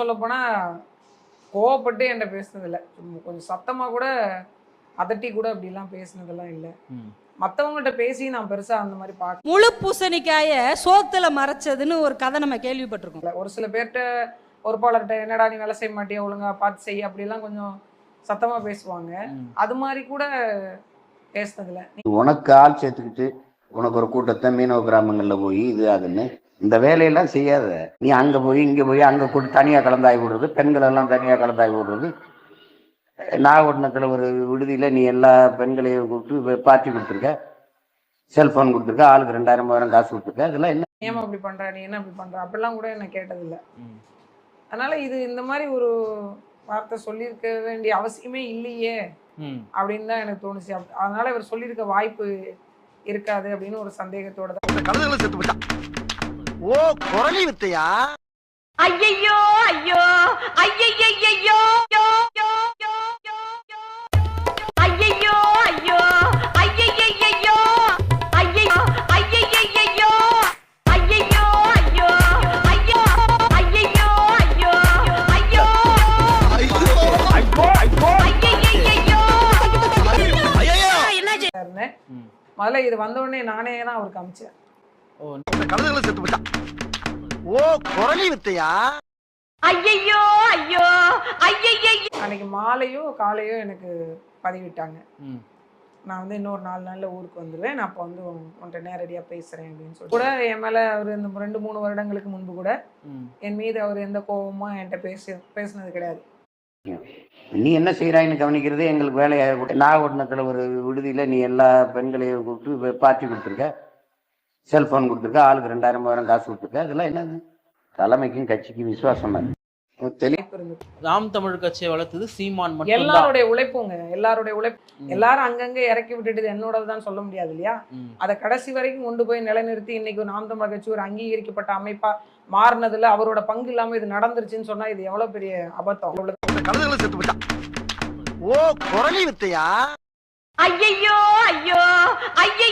சொல்லப்போனா கோவப்பட்டு என்கிட்ட பேசினதில்ல. கொஞ்சம் சத்தமா கூட அதட்டி கூட அப்படிலாம் பேசினதெல்லாம் இல்லை. மற்றவங்கள்ட்ட பேசி நான் பெருசா அந்த மாதிரி பார்க்கல முழு பூசணிக்காய சோத்துல மறைச்சதுன்னு ஒரு கதை நம்ம கேள்விப்பட்டிருக்கோம். ஒரு சில பேர்கிட்ட பொறுப்பாளர்கிட்ட என்னடா நீ வேலை செய்ய மாட்டியா? ஒழுங்கா பார்த்து செய்ய அப்படிலாம் கொஞ்சம் சத்தமா பேசுவாங்க. அது மாதிரி கூட பேசினதில்ல. உனக்கு ஆள் சேர்த்துக்கிட்டு உனக்கு ஒரு கூட்டத்தை மீனவ கிராமங்கள்ல போய் இது அதுன்னு இந்த வேலையெல்லாம் செய்யாத. நீ அங்க போய் இங்க போய் அங்க கூட்டு தனியா கலந்தாய் விடுறது பெண்கள் எல்லாம் தனியா கலந்தாய் விடுறது. நாகப்பட்டினத்துல ஒரு விடுதியில நீ எல்லா பெண்களையும் கூப்பிட்டு பார்ட்டி கொடுத்துருக்க. செல்போன் கொடுத்துருக்க ஆளுக்கு ரெண்டாயிரம் மூவாயிரம் காசு கொடுத்துருக்க. இதெல்லாம் என்ன? ஏன் அப்படி பண்ற? நீ என்ன அப்படி பண்ற? அப்படிலாம் கூட என்ன கேட்டதில்ல. அதனால இது இந்த மாதிரி ஒரு வார்த்தை சொல்லியிருக்க வேண்டிய அவசியமே இல்லையே. அப்படின்னு தான் எனக்கு தோணுச்சு. அதனால இவர் சொல்லியிருக்க வாய்ப்பு இருக்காது அப்படின்னு ஒரு சந்தேகத்தோட தான். ஓ குரலி வித்தையா? ஐயையோ ஐயோ ஐயோ ஐயோ ஐயோ ஐயோ. முதல்ல இது வந்த உடனே நானே தான் அவருக்கு அமிச்சேன். கழுதுகளை செத்து போச்சான் ஓ குரலி வித்தையா? ஐயையோ ஐயோ ஐயையையோ. அன்னைக்கு மாலையோ காலையோ எனக்கு பதிவிட்டாங்க. ம். நான் வந்து இன்னொரு நாலு நாள்ல ஊருக்கு வந்துடுவேன் நான் அப்போ வந்து உன்- உன்கிட்ட நேரடியா பேசுறேன் அப்படின்னு சொல்லி கூட என் மேல அவர் இந்த ரெண்டு மூணு வருடங்களுக்கு முன்பு கூட. என் மீது அவர் எந்த கோபமும் என்கிட்ட பேசி பேசினது கிடையாது. நீ என்ன செய்யறாயின்னு கவனிக்கிறது எங்களுக்கு வேலையாக நாகப்பட்டினத்துல ஒரு விடுதியில நீ எல்லா பெண்களையும் கூப்பிட்டு பார்ட்டி கொடுத்துருக்க. செல்போன் கொடுத்துருக்க ஆளுக்கு ரெண்டாயிரம் மூவாயிரம் காசு கொடுத்துருக்க இதெல்லாம் என்னது? தலைமைக்கும் கட்சிக்கும் விசுவாசமா நாம் தமிழ் கட்சியை வளர்த்தது சீமான் மட்டும் எல்லாருடைய உழைப்புங்க எல்லாருடைய உழைப்பு. எல்லாரும் அங்கங்க இறக்கி விட்டுட்டு என்னோடது தான் சொல்ல முடியாது இல்லையா? அதை கடைசி வரைக்கும் கொண்டு போய் நிலைநிறுத்தி இன்னைக்கு நாம் தமிழர் கட்சி ஒரு அங்கீகரிக்கப்பட்ட அமைப்பா மாறினதுல அவரோட பங்கு இல்லாம இது நடந்துருச்சுன்னு சொன்னா இது எவ்வளவு பெரிய அபத்தம்? ஓ குரலி வித்தையா? ஐயையோ ஐயோ ஐயோ